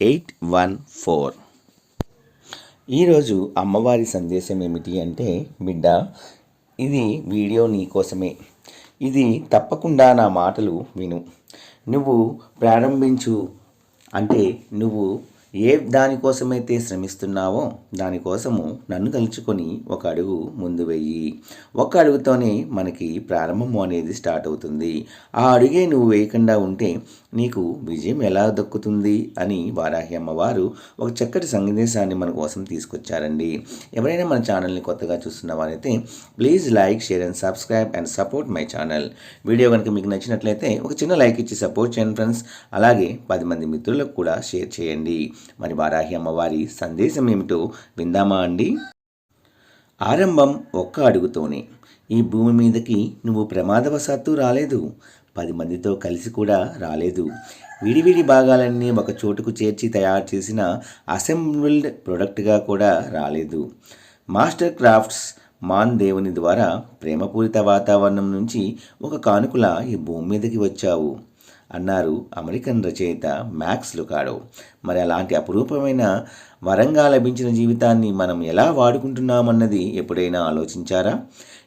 eight one four. ఈరోజు అమ్మవారి సందేశం ఏమిటి అంటే బిడ్డ ఇది వీడియో నీ కోసమే. ఇది తప్పకుండా నా మాటలు విను. నువ్వు ప్రారంభించు. అంటే నువ్వు ఏ దానికోసమైతే శ్రమిస్తున్నావో దానికోసము నన్ను తలుచుకొని ఒక అడుగు ముందు వెయ్యి. ఒక అడుగుతోనే మనకి ప్రారంభము అనేది స్టార్ట్ అవుతుంది. ఆ అడుగే నువ్వు వేయకుండా ఉంటే నీకు విజయం ఎలా దక్కుతుంది అని వారాహి అమ్మవారు ఒక చక్కటి సందేశాన్ని మన కోసం తీసుకొచ్చారండి. ఎవరైనా మన ఛానల్ని కొత్తగా చూస్తున్న వారైతే please like share and subscribe and support my channel. Video కనుక మీకు నచ్చినట్లయితే ఒక చిన్న లైక్ ఇచ్చి సపోర్ట్ చేయండి ఫ్రెండ్స్. అలాగే పది మంది మిత్రులకు కూడా షేర్ చేయండి. మరి వారాహి అమ్మవారి సందేశం ఏమిటో విందామా అండి? ఆరంభం ఒక్క అడుగుతోనే. ఈ భూమి మీదకి నువ్వు ప్రమాదవశాత్తు రాలేదు. పది మందితో కలిసి కూడా రాలేదు. విడివిడి భాగాలన్నీ ఒక చోటుకు చేర్చి తయారు చేసిన అసెంబ్ల్డ్ ప్రొడక్ట్గా కూడా రాలేదు. మాస్టర్ క్రాఫ్ట్స్ మాన్ దేవుని ద్వారా ప్రేమపూరిత వాతావరణం నుంచి ఒక కానుకల ఈ భూమి మీదకి వచ్చావు. అన్నారు. అమెరికన్ రచయిత మ్యాక్స్ లుకాడో. మరి అలాంటి అపురూపమైన వరంగా లభించిన జీవితాన్ని మనం ఎలా వాడుకుంటున్నామన్నది ఎప్పుడైనా ఆలోచించారా?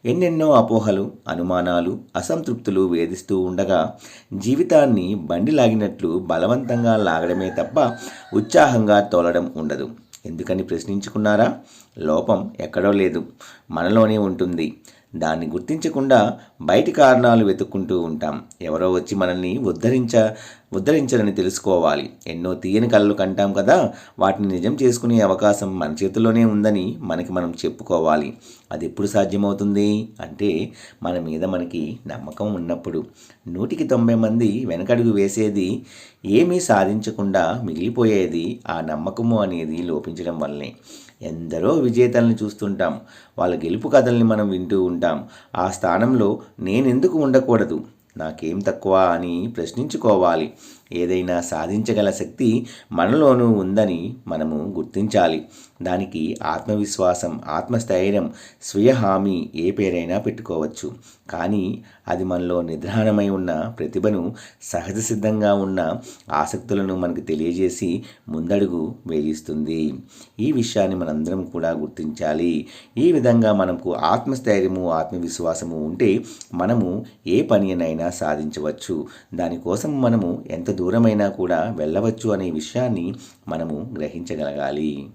ఎన్నెన్నో అపోహలు అనుమానాలు అసంతృప్తులు వేధిస్తూ ఉండగా జీవితాన్ని బండి లాగినట్లు బలవంతంగా లాగడమే తప్ప ఉత్సాహంగా తోలడం ఉండదు. ఎందుకని ప్రశ్నించుకున్నారా? లోపం ఎక్కడో లేదు. మనలోనే ఉంటుంది. దాన్ని గుర్తించకుండా బయటి కారణాలు వెతుక్కుంటూ ఉంటాం. ఎవరో వచ్చి మనల్ని ఉద్ధరించ ఉద్ధరించరని తెలుసుకోవాలి. ఎన్నో తీయని కళలు కంటాం కదా. వాటిని నిజం చేసుకునే అవకాశం మన చేతుల్లోనే ఉందని మనకి మనం చెప్పుకోవాలి. అది ఎప్పుడు సాధ్యమవుతుంది? అంటే మన మీద మనకి నమ్మకం ఉన్నప్పుడు. నూటికి తొంభై మంది వెనకడుగు వేసేది ఏమీ సాధించకుండా మిగిలిపోయేది ఆ నమ్మకము అనేది లోపించడం వల్లనే ఎందరో విజేతల్ని చూస్తుంటాం. వాళ్ళ గెలుపు కథల్ని మనం వింటూ ఉంటాం. ఆ స్థానంలో నేనెందుకు ఉండకూడదు? నాకేం తక్కువ అని ప్రశ్నించుకోవాలి. ఏదైనా సాధించగల శక్తి మనలోనూ ఉందని మనము గుర్తించాలి. దానికి ఆత్మవిశ్వాసం ఆత్మస్థైర్యం స్వీయ హామీ ఏ పేరైనా పెట్టుకోవచ్చు. కానీ అది మనలో నిద్రాణమై ఉన్న ప్రతిభను సహజ సిద్ధంగా ఉన్న ఆసక్తులను మనకు తెలియజేసి ముందడుగు వేయిస్తుంది. ఈ విషయాన్ని మనందరం కూడా గుర్తించాలి. ఈ విధంగా మనకు ఆత్మస్థైర్యము ఆత్మవిశ్వాసము ఉంటే మనము ఏ పని అయినా సాధించవచ్చు. దానికోసం మనము ఎంత దూరమైనా కూడా వెళ్ళవచ్చు అనే విషయాన్ని మనము గ్రహించగలగాలి.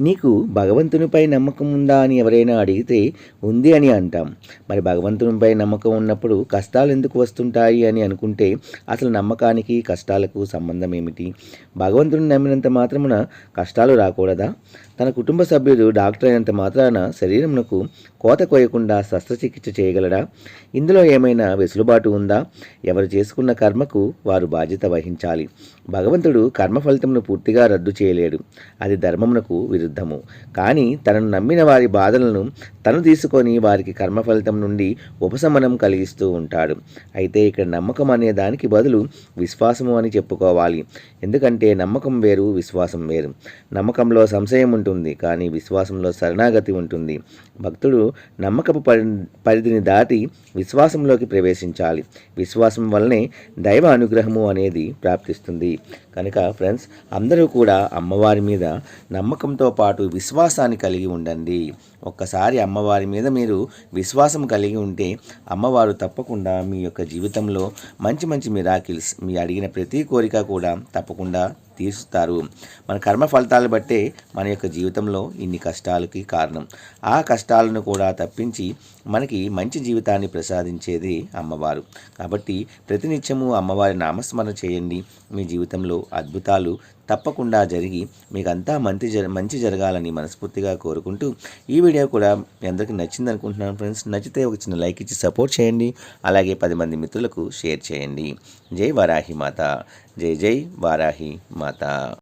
నీకు భగవంతునిపై నమ్మకం ఉందా అని ఎవరైనా అడిగితే ఉంది అని అంటాం. మరి భగవంతునిపై నమ్మకం ఉన్నప్పుడు కష్టాలు ఎందుకు వస్తుంటాయి అని అనుకుంటే అసలు నమ్మకానికి కష్టాలకు సంబంధం ఏమిటి? భగవంతుని నమ్మినంత మాత్రమున కష్టాలు రాకూడదా? తన కుటుంబ సభ్యుడు డాక్టర్ అయినంత మాత్రాన శరీరమునకు కోత కోయకుండా శస్త్రచికిత్స చేయగలడా? ఇందులో ఏమైనా వెసులుబాటు ఉందా? ఎవరు చేసుకున్న కర్మకు వారు బాధ్యత వహించాలి. భగవంతుడు కర్మ ఫలితమును పూర్తిగా రద్దు చేయలేడు. అది ధర్మమునకు విరుద్ధము కానీ తనను నమ్మిన వారి బాధలను తను తీసుకొని వారికి కర్మ ఫలితం నుండి ఉపశమనం కలిగిస్తూ ఉంటాడు. అయితే ఇక్కడ నమ్మకం అనే దానికి బదులు విశ్వాసము అని చెప్పుకోవాలి. ఎందుకంటే నమ్మకం వేరు విశ్వాసం వేరు. నమ్మకంలో సంశయం ఉంటుంది కానీ విశ్వాసంలో శరణాగతి ఉంటుంది. భక్తుడు నమ్మకపు పరి పరిధిని దాటి విశ్వాసంలోకి ప్రవేశించాలి. విశ్వాసం వల్లనే దైవ అనుగ్రహము అనేది ప్రాప్తిస్తుంది. కనుక ఫ్రెండ్స్ అందరూ కూడా అమ్మవారి మీద నమ్మకంతో పాటు విశ్వాసాన్ని కలిగి ఉండండి. ఒక్కసారి అమ్మవారి మీద మీరు విశ్వాసం కలిగి ఉంటే అమ్మవారు తప్పకుండా మీ యొక్క జీవితంలో మంచి మంచి మిరాకిల్స్ మీ అడిగిన ప్రతి కోరిక కూడా తప్పకుండా తీరుస్తారు. మన కర్మ ఫలితాలు బట్టే మన యొక్క జీవితంలో ఇన్ని కష్టాలకి కారణం. ఆ కష్టాలను కూడా తప్పించి మనకి మంచి జీవితాన్ని ప్రసాదించేది అమ్మవారు. కాబట్టి ప్రతినిత్యము అమ్మవారి నామస్మరణ చేయండి. మీ జీవితంలో అద్భుతాలు తప్పకుండా జరిగి మీకు అంతా మంచి జర మంచి జరగాలని మనస్ఫూర్తిగా కోరుకుంటూ ఈ వీడియో కూడా మీ అందరికీ నచ్చింది అనుకుంటున్నాను ఫ్రెండ్స్. నచ్చితే ఒక చిన్న లైక్ ఇచ్చి సపోర్ట్ చేయండి. అలాగే పది మంది మిత్రులకు షేర్ చేయండి. జై వారాహి మాత జై జై వారాహి మాత